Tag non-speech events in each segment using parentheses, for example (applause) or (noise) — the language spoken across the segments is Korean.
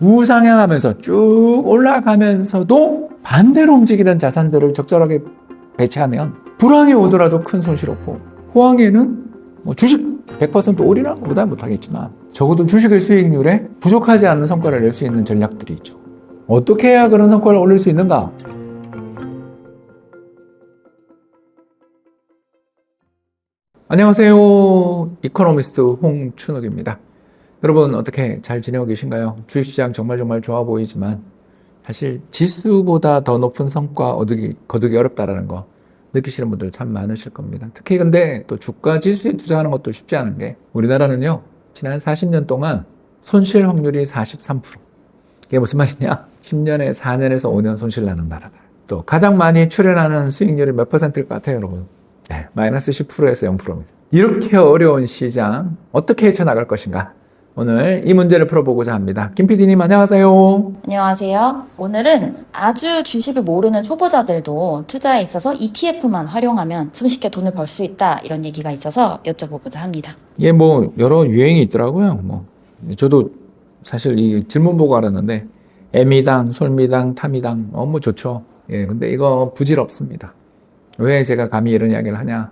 우상향하면서 쭉 올라가면서도 반대로 움직이는 자산들을 적절하게 배치하면 불황이 오더라도 큰 손실 없고 호황에는 뭐 주식 100% 올인하는 것보다 못하겠지만 적어도 주식의 수익률에 부족하지 않은 성과를 낼 수 있는 전략들이 있죠. 어떻게 해야 그런 성과를 올릴 수 있는가? 안녕하세요. 이코노미스트 홍춘욱입니다. 여러분 어떻게 잘 지내고 계신가요? 주식시장 정말 정말 좋아 보이지만 사실 지수보다 더 높은 성과 얻기, 거두기 어렵다라는 거 느끼시는 분들 참 많으실 겁니다. 특히 근데 또 주가 지수에 투자하는 것도 쉽지 않은 게 우리나라는요 지난 40년 동안 손실 확률이 43%. 이게 무슨 말이냐? 10년에 4년에서 5년 손실 나는 나라다. 또 가장 많이 출연하는 수익률이 몇 퍼센트일 것 같아요, 여러분? 네, 마이너스 10%에서 0%입니다. 이렇게 어려운 시장 어떻게 헤쳐나갈 것인가? 오늘 이 문제를 풀어보고자 합니다. 김 PD님 안녕하세요. 안녕하세요. 오늘은 아주 주식을 모르는 초보자들도 투자에 있어서 ETF만 활용하면 손쉽게 돈을 벌 수 있다 이런 얘기가 있어서 여쭤보고자 합니다. 이게 뭐 여러 유행이 있더라고요. 뭐 저도 사실 이 질문 보고 알았는데 애미당, 솔미당, 타미당 너무 좋죠. 예, 근데 이거 부질없습니다. 왜 제가 감히 이런 이야기를 하냐?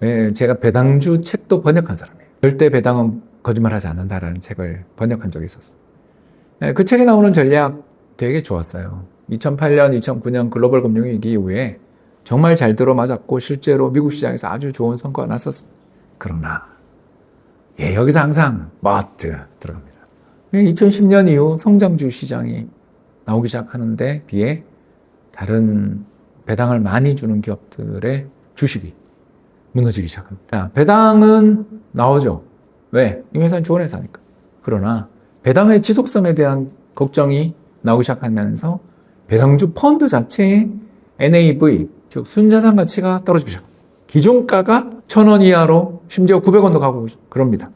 왜 제가 배당주 책도 번역한 사람이에요. 절대 배당은 거짓말하지 않는다라는 책을 번역한 적이 있었어요. 예, 그 책에 나오는 전략 되게 좋았어요. 2008년, 2009년 글로벌 금융위기 이후에 정말 잘 들어맞았고 실제로 미국 시장에서 아주 좋은 성과가 났었습니다. 그러나 예, 여기서 항상 but 들어갑니다. 2010년 이후 성장주 시장이 나오기 시작하는데 비해 다른 배당을 많이 주는 기업들의 주식이 무너지기 시작합니다. 배당은 나오죠. 왜? 이 회사는 좋은 회사니까. 그러나 배당의 지속성에 대한 걱정이 나오기 시작하면서 배당주 펀드 자체의 NAV, 즉 순자산 가치가 떨어지기 시작합니다. 기준가가 1000원 이하로 심지어 900원도 가고 그럽니다.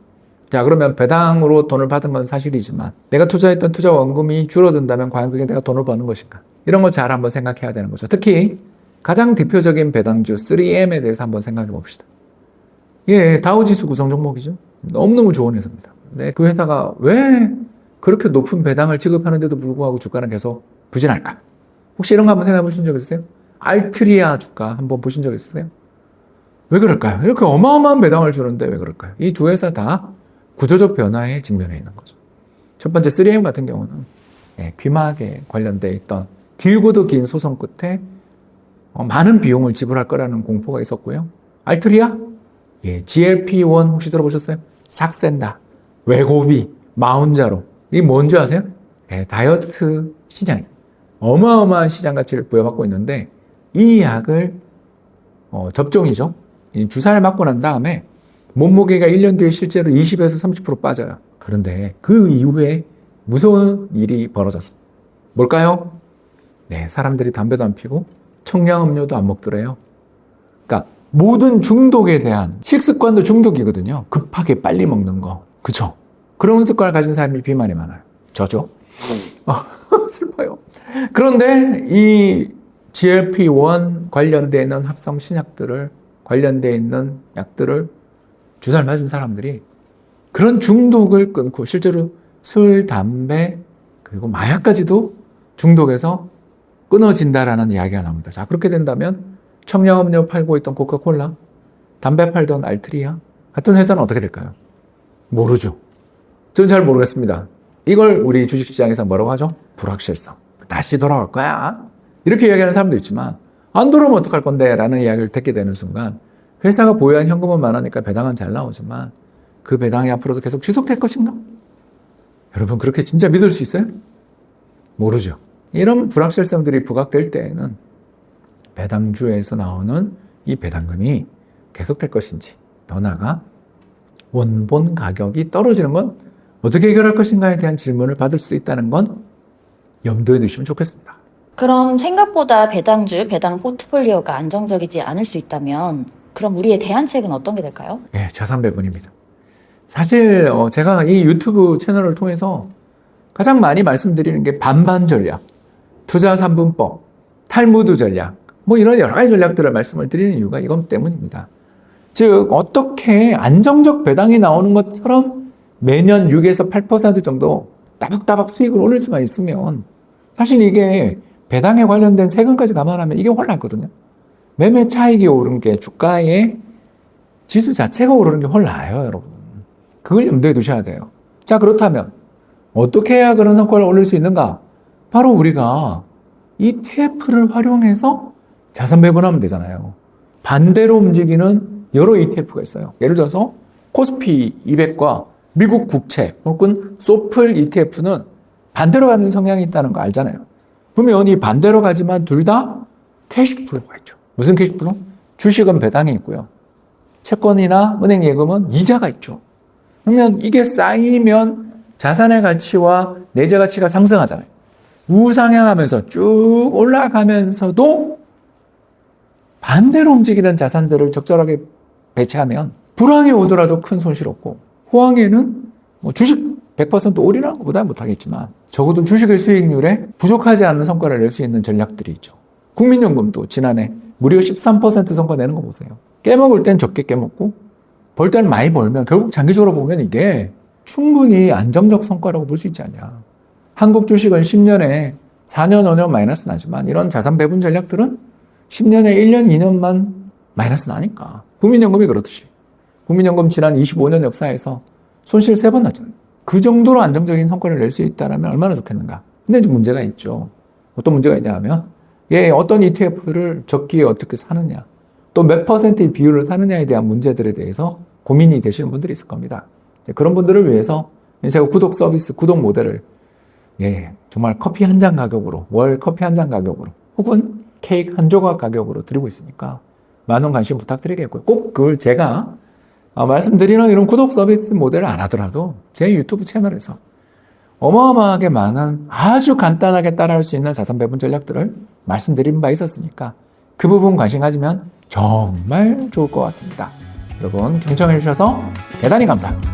자, 그러면 배당으로 돈을 받은 건 사실이지만 내가 투자했던 투자 원금이 줄어든다면 과연 그게 내가 돈을 버는 것인가? 이런 걸 잘 한번 생각해야 되는 거죠. 특히 가장 대표적인 배당주 3M에 대해서 한번 생각해 봅시다. 예, 다우지수 구성 종목이죠. 너무너무 좋은 회사입니다. 근데 그 회사가 왜 그렇게 높은 배당을 지급하는데도 불구하고 주가는 계속 부진할까? 혹시 이런 거 한번 생각해 보신 적 있으세요? 알트리아 주가 한번 보신 적 있으세요? 왜 그럴까요? 이렇게 어마어마한 배당을 주는데 왜 그럴까요? 이 두 회사 다 구조적 변화에 직면해 있는 거죠. 첫 번째 3M 같은 경우는 예, 귀마개 관련돼 있던 길고도 긴 소송 끝에 어, 많은 비용을 지불할 거라는 공포가 있었고요. 알트리아 예, GLP-1 혹시 들어보셨어요? 삭센다, 외고비, 마운자로 이게 뭔지 아세요? 예, 다이어트 시장 어마어마한 시장 가치를 부여받고 있는데 이 약을 어, 접종이죠. 이 주사를 맞고 난 다음에 몸무게가 1년 뒤에 실제로 20에서 30% 빠져요. 그런데 그 이후에 무서운 일이 벌어졌습니다. 뭘까요? 네, 사람들이 담배도 안 피고 청량음료도 안 먹더래요. 그러니까 모든 중독에 대한 식습관도 중독이거든요. 급하게 빨리 먹는 거. 그쵸? 그런 습관을 가진 사람이 비만이 많아요. 저죠? 아, (laughs) 슬퍼요. 그런데 이 GLP-1 관련되어 있는 합성 신약들을 관련되어 있는 약들을 주사를 맞은 사람들이 그런 중독을 끊고 실제로 술, 담배, 그리고 마약까지도 중독에서 끊어진다라는 이야기가 나옵니다. 자, 그렇게 된다면 청량음료 팔고 있던 코카콜라, 담배 팔던 알트리아 같은 회사는 어떻게 될까요? 모르죠. 저는 잘 모르겠습니다. 이걸 우리 주식시장에서 뭐라고 하죠? 불확실성. 다시 돌아올 거야. 이렇게 이야기하는 사람도 있지만 안 돌아오면 어떡할 건데 라는 이야기를 듣게 되는 순간 회사가 보유한 현금은 많으니까 배당은 잘 나오지만 그 배당이 앞으로도 계속 지속될 것인가? 여러분 그렇게 진짜 믿을 수 있어요? 모르죠. 이런 불확실성들이 부각될 때에는 배당주에서 나오는 이 배당금이 계속될 것인지 더 나아가 원본 가격이 떨어지는 건 어떻게 해결할 것인가에 대한 질문을 받을 수 있다는 건 염두에 두시면 좋겠습니다. 그럼 생각보다 배당주, 배당 포트폴리오가 안정적이지 않을 수 있다면 그럼 우리의 대안책은 어떤 게 될까요? 예, 자산 배분입니다. 사실 어, 제가 이 유튜브 채널을 통해서 가장 많이 말씀드리는 게 반반 전략, 투자 3분법, 탈무드 전략, 뭐 이런 여러 가지 전략들을 말씀을 드리는 이유가 이것 때문입니다. 즉 어떻게 안정적 배당이 나오는 것처럼 매년 6에서 8% 정도 따박따박 수익을 올릴 수만 있으면 사실 이게 배당에 관련된 세금까지 감안하면 이게 홀랐거든요. 매매 차익이 오른 게 주가의 지수 자체가 오르는 게훨 나아요, 여러분. 그걸 염두에 두셔야 돼요. 자, 그렇다면 어떻게 해야 그런 성과를 올릴 수 있는가? 바로 우리가 ETF를 활용해서 자산 배분하면 되잖아요. 반대로 움직이는 여러 ETF가 있어요. 예를 들어서 코스피 200과 미국 국채 혹은 소플 ETF는 반대로 가는 성향이 있다는 거 알잖아요. 그러면 이 반대로 가지만 둘 다 캐시플로가 있죠. 무슨 캐시플로? 주식은 배당이 있고요. 채권이나 은행 예금은 이자가 있죠. 그러면 이게 쌓이면 자산의 가치와 내재 가치가 상승하잖아요. 우상향하면서 쭉 올라가면서도 반대로 움직이는 자산들을 적절하게 배치하면 불황이 오더라도 큰 손실 없고 호황에는 뭐 주식 100% 올인하는 것보다 못하겠지만 적어도 주식의 수익률에 부족하지 않은 성과를 낼 수 있는 전략들이 있죠. 국민연금도 지난해 무려 13% 성과 내는 거 보세요. 깨먹을 땐 적게 깨먹고 벌 때는 많이 벌면 결국 장기적으로 보면 이게 충분히 안정적 성과라고 볼 수 있지 않냐. 한국 주식은 10년에 4년, 5년 마이너스 나지만 이런 자산 배분 전략들은 10년에 1년, 2년만 마이너스 나니까. 국민연금이 그렇듯이. 국민연금 지난 25년 역사에서 손실 3번 났잖아요. 그 정도로 안정적인 성과를 낼 수 있다면 얼마나 좋겠는가. 근데 이제 문제가 있죠. 어떤 문제가 있냐 하면, 예, 어떤 ETF를 적기에 어떻게 사느냐, 또 몇 퍼센트의 비율을 사느냐에 대한 문제들에 대해서 고민이 되시는 분들이 있을 겁니다. 그런 분들을 위해서 제가 구독 서비스, 구독 모델을 예, 정말 커피 한 잔 가격으로, 월 커피 한 잔 가격으로, 혹은 케이크 한 조각 가격으로 드리고 있으니까 많은 관심 부탁드리겠고요. 꼭 그걸 제가 아, 말씀드리는 이런 구독 서비스 모델을 안 하더라도 제 유튜브 채널에서 어마어마하게 많은 아주 간단하게 따라할 수 있는 자산 배분 전략들을 말씀드린 바 있었으니까 그 부분 관심 가지면 정말 좋을 것 같습니다. 여러분 경청해 주셔서 대단히 감사합니다.